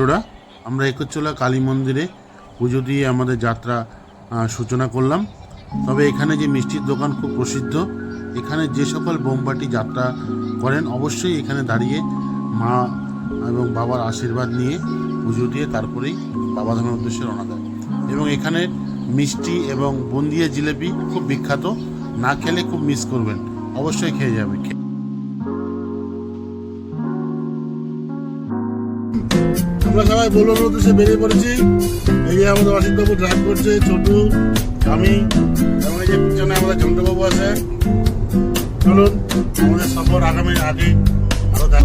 মিত্ররা আমরা একচ্ছলা কালী মন্দিরে পুজো দিয়ে আমাদের যাত্রা সূচনা করলাম। তবে এখানে যে মিষ্টির দোকান খুব প্রসিদ্ধ, এখানে যে সকল বোমবাটি যাত্রা করেন, অবশ্যই এখানে দাঁড়িয়ে মা এবং বাবার আশীর্বাদ নিয়ে পুজো দিয়ে তারপরেই বাবা ধামের উদ্দেশ্যে রওনা দেয় এবং এখানে মিষ্টি এবং বুন্দিয়া জিলেপি খুব বিখ্যাত, না খেলে খুব মিস করবেন, অবশ্যই খেয়ে যাবে আমরা সবাই বলুন উদ্দেশ্যে বেরিয়ে পড়েছি। এই আমাদের অসিতবাবু ড্রাইভ করছে, ছোটু, আমি, এবং এই যে পিছনে আমাদের চন্দ্রবাবু আছে। চলুন, আমাদের সফর আগামী আগে আরও দেখ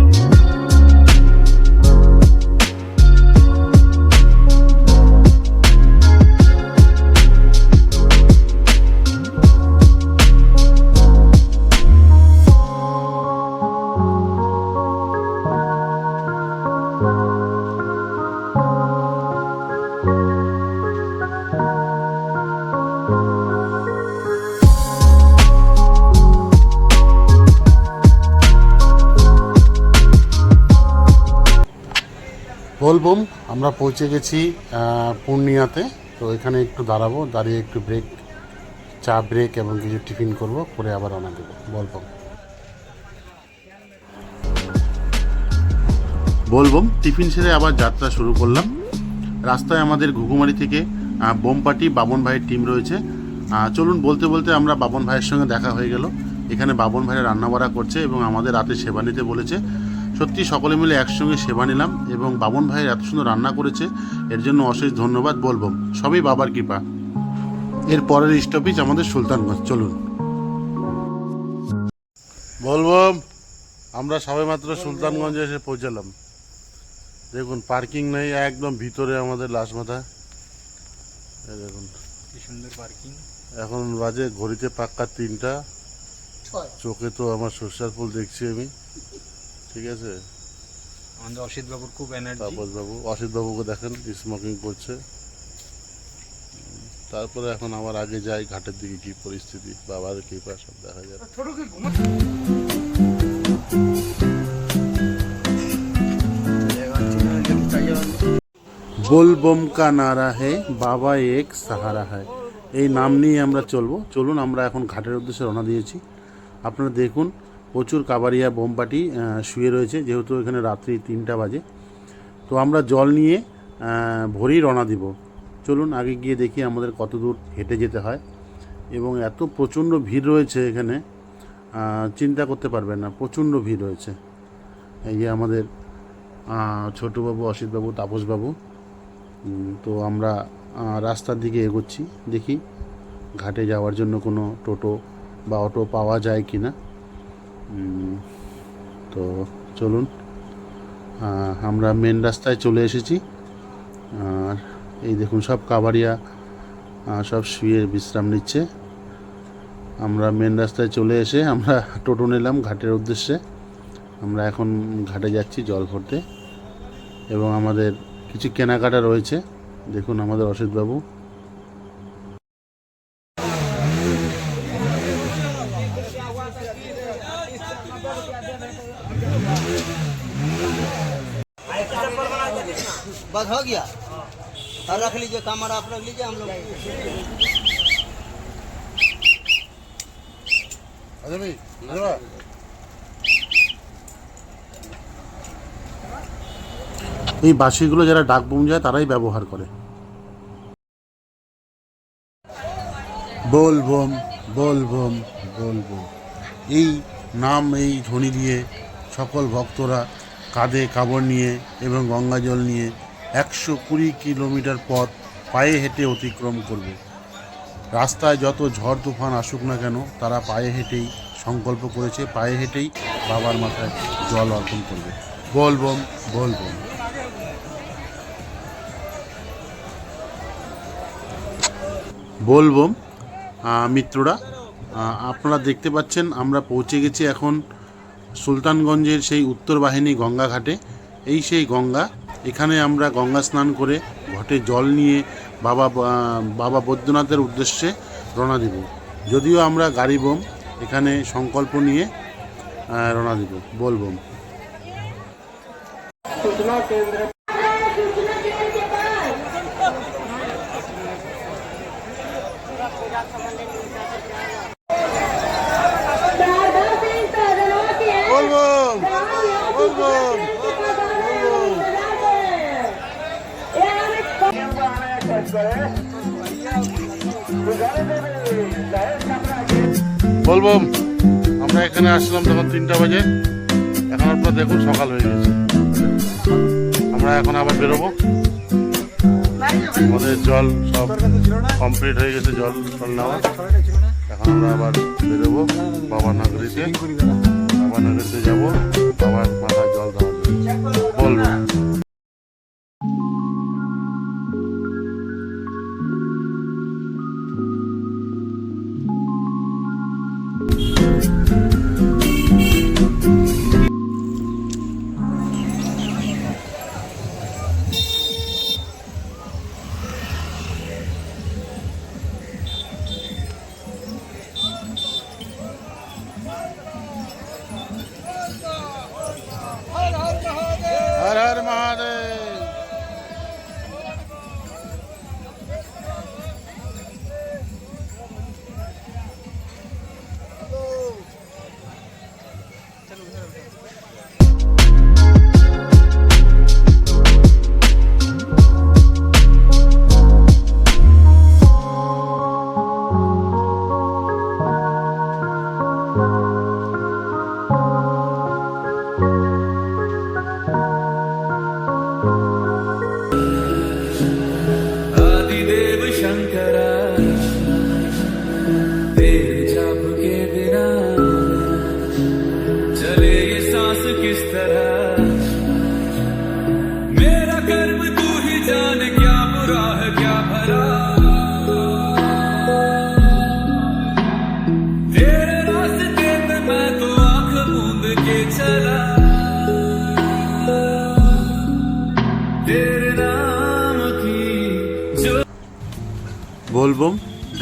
বলবম, আমরা পৌঁছে গেছি পূর্ণিয়াতে। তো এখানে একটু দাঁড়াবো, দাঁড়িয়ে একটু ব্রেক চা ব্রেক এবং কিছু টিফিন করব, করে আবার রওনা দেবো। বলবম। বলবম টিফিন সেরে আবার যাত্রা শুরু করলাম। রাস্তায় আমাদের ঘুঘুমারি থেকে বোমপাটি, বাবন ভাইয়ের টিম রয়েছে। চলুন বলতে বলতে আমরা বাবন ভাইয়ের সঙ্গে দেখা হয়ে গেল। এখানে বাবন ভাইয়ের রান্নাবাড়া করছে এবং আমাদের রাতে সেবা নিতে বলেছে। সত্যি সকলে মিলে একসঙ্গে সেবা নিলাম এবং বাবন ভাইয়ের এত সুন্দর রান্না করেছে এর জন্য অশেষ ধন্যবাদ বলব। সবই বাবার কৃপা। এর পরের স্টপেজ আমাদের সুলতানগঞ্জ। চলুন। বলব আমরা সবাই মাত্র সুলতানগঞ্জে এসে পৌঁছালাম। দেখুন পার্কিং নেই একদম ভিতরে আমাদের লাশ মাথা। দেখুন। কি সুন্দর পার্কিং এখন বাজে ঘড়িতে পাক্কা তিনটা। চোখে তো আমার সর্ষার ফুল দেখছি আমি। ঠিক আছে? আমাদের অসিত বাবুর খুব এনার্জি তাপস বাবু অসিত বাবুকে দেখেন স্মোকিং করছে। তারপরে এখন আমার আগে যাই ঘাটের দিকে কি পরিস্থিতি বাবার কৃপা সব দেখা যায় বলবম কা নারা হে বাবা এক সাহারা হে। এই নাম নিয়ে আমরা চলবো। চলুন আমরা এখন ঘাটের উদ্দেশ্যে রওনা দিয়েছি। আপনারা দেখুন প্রচুর কাবারিয়া বোমপাটি শুয়ে রয়েছে, যেহেতু এখানে রাত্রি তিনটা বাজে। তো আমরা জল নিয়ে ভোরেই রওনা দিব। চলুন আগে গিয়ে দেখি আমাদের কত দূর হেঁটে যেতে হয়। এবং এত প্রচণ্ড ভিড় রয়েছে এখানে চিন্তা করতে পারবেন না, প্রচণ্ড ভিড় রয়েছে। এই যে আমাদের ছোটবাবু অসিতবাবু তাপসবাবু তো আমরা রাস্তার দিকে এগোচ্ছি, দেখি ঘাটে যাওয়ার জন্য কোনো টোটো বা অটো পাওয়া যায় কি না তো চলুন আমরা মেন রাস্তায় চলে এসেছি। আর এই দেখুন, সব কাবাড়িয়া সব শুয়ে বিশ্রাম নিচ্ছে। আমরা মেন রাস্তায় চলে এসে আমরা টোটো নিলাম ঘাটের উদ্দেশ্যে। আমরা এখন ঘাটে যাচ্ছি জল ভরতে। এবং আমাদের কিছু কেনাকাটা রয়েছে। দেখুন, আমাদের অসিতবাবু। बस हो गया और रख लीजिए कमर आप रख लीजिए हम लोग এই বাঁশিগুলো যারা ডাক বোম যায় তারাই ব্যবহার করে বল বোম বল বোম বল বোম এই নাম এই ধ্বনি দিয়ে সকল ভক্তরা কাঁধে কাপড় নিয়ে এবং গঙ্গা জল নিয়ে একশো কুড়ি কিলোমিটার পথ পায়ে হেঁটে অতিক্রম করবে। রাস্তায় যত ঝড় তুফান আসুক না কেন তারা পায়ে হেঁটেই সংকল্প করেছে পায়ে হেঁটেই বাবার মাথায় জল অর্পণ করবে। বলবম বলবম বল বোম। বলব আহ, মিত্ররা আপনারা দেখতে পাচ্ছেন আমরা পৌঁছে গেছি এখন সুলতানগঞ্জের সেই উত্তর বাহিনী গঙ্গা ঘাটে। এই সেই গঙ্গা এখানে আমরা গঙ্গা স্নান করে ঘটে জল নিয়ে বাবা বাবা বৈদ্যনাথের উদ্দেশ্যে রওনা দিব। যদিও আমরা গাড়ি বোম, এখানে সংকল্প নিয়ে রওনা দেব বলব বলব বলব আমরা এখানে আসলাম তখন তিনটা বাজে। এখন আপনার দেখুন, সকাল হয়ে গেছে। আমরা এখন আবার বেরোবো। আমাদের জল সব কমপ্লিট হয়ে গেছে, জল জল নেওয়া। এখন আমরা আবার বেরোবো বাবা নগরীতে বাবা নগরীতে যাব। বাবার মাথায় জল দেওয়া বলব। હર હર મહાદેવ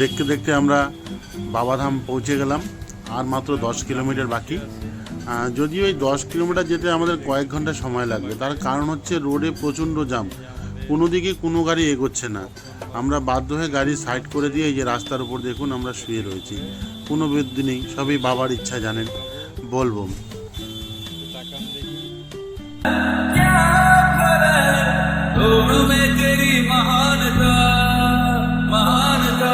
দেখতে দেখতে আমরা বাবাধাম পৌঁছে গেলাম আর মাত্র দশ কিলোমিটার বাকি আহ, যদিও এই দশ কিলোমিটার যেতে আমাদের কয়েক ঘন্টা সময় লাগবে তার কারণ হচ্ছে রোডে প্রচণ্ড জাম কোনো দিকে কোনো গাড়ি এগোচ্ছে না আমরা বাধ্য হয়ে গাড়ি সাইড করে দিয়ে এই যে রাস্তার উপর দেখুন আমরা শুয়ে রয়েছি কোনো বৃদ্ধি নেই সবই বাবার ইচ্ছা জানেন বলবো दोनों में तेरी महानता महानता महानता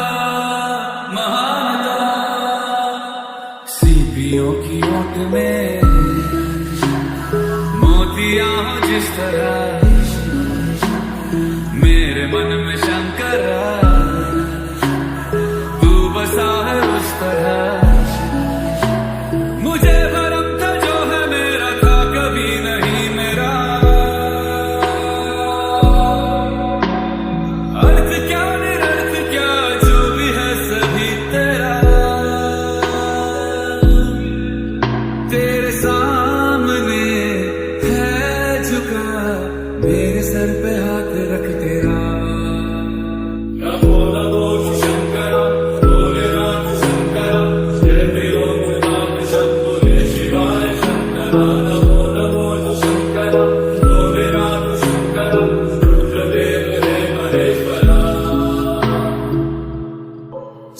जिस तरह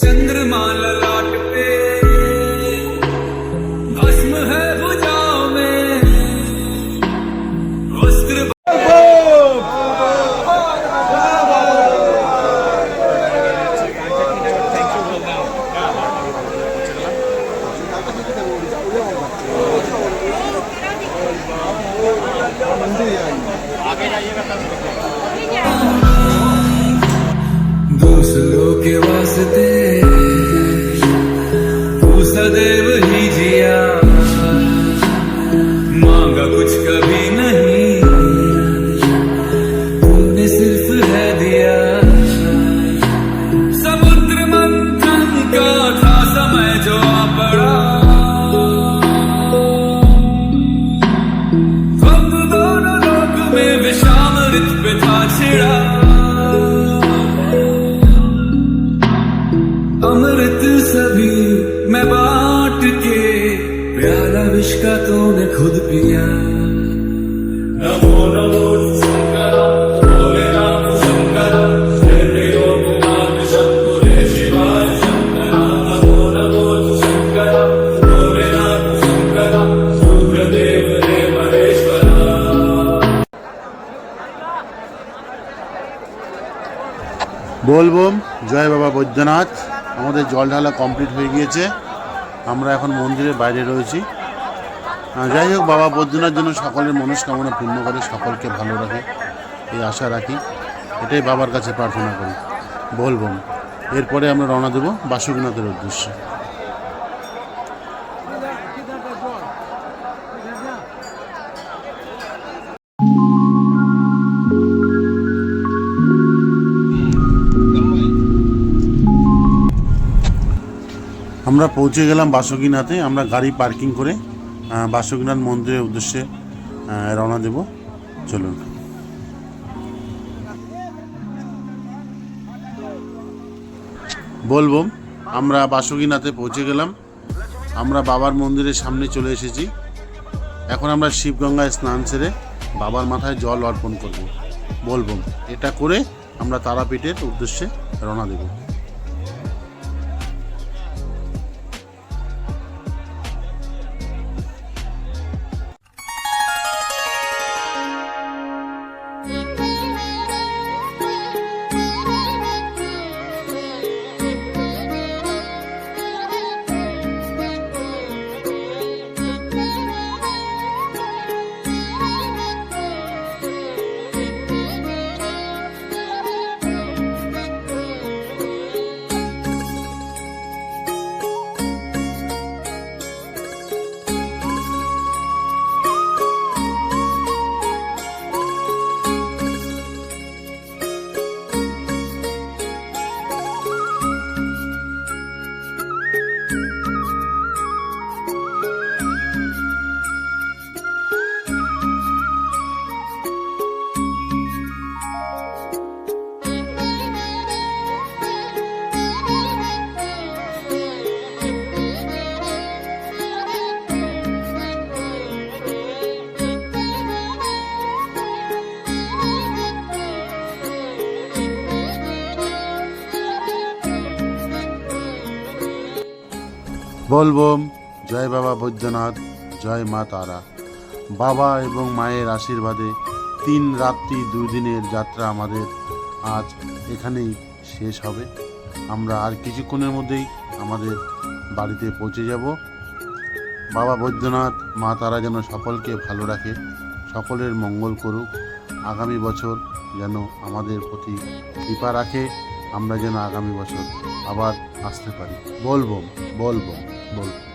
चंद्रमा ललाट भस्म है बुझाओ में। सदैव ही जिया বলবম জয় বাবা বৈদ্যনাথ। আমাদের জল ঢালা কমপ্লিট হয়ে গিয়েছে। আমরা এখন মন্দিরের বাইরে রয়েছি। যাই হোক, বাবা বৈদ্যনাথ যেন সকলের মনস্কামনা পূর্ণ করে সকলকে ভালো রাখে। এই আশা রাখি। এটাই বাবার কাছে প্রার্থনা করি। বলবম এরপরে আমরা রওনা দেবো বাসুকনাথের উদ্দেশ্যে। আমরা পৌঁছে গেলাম বাসুকীনাথে, আমরা গাড়ি পার্কিং করে বাসুকীনাথ মন্দিরের উদ্দেশ্যে রওনা দেব। চলুন। বলব, আমরা বাসুকীনাথে পৌঁছে গেলাম। আমরা বাবার মন্দিরের সামনে চলে এসেছি। এখন আমরা শিবগঙ্গায় স্নান সেরে বাবার মাথায় জল অর্পণ করব। বলব, এটা করে আমরা তারাপীঠের উদ্দেশ্যে রওনা দেব। বলবম, জয় বাবা বৈদ্যনাথ, জয় মা তারা। বাবা এবং মায়ের আশীর্বাদে তিন রাত্রি দুই দিনের যাত্রা আমাদের আজ এখানেই শেষ হবে। আমরা আর কিছুক্ষণের মধ্যেই আমাদের বাড়িতে পৌঁছে যাব। বাবা বৈদ্যনাথ, মা তারা যেন সকলকে ভালো রাখে, সকলের মঙ্গল করুক। আগামী বছর যেন আমাদের প্রতি কৃপা রাখে, আমরা যেন আগামী বছর আবার আসতে পারি। বলব বলব বলব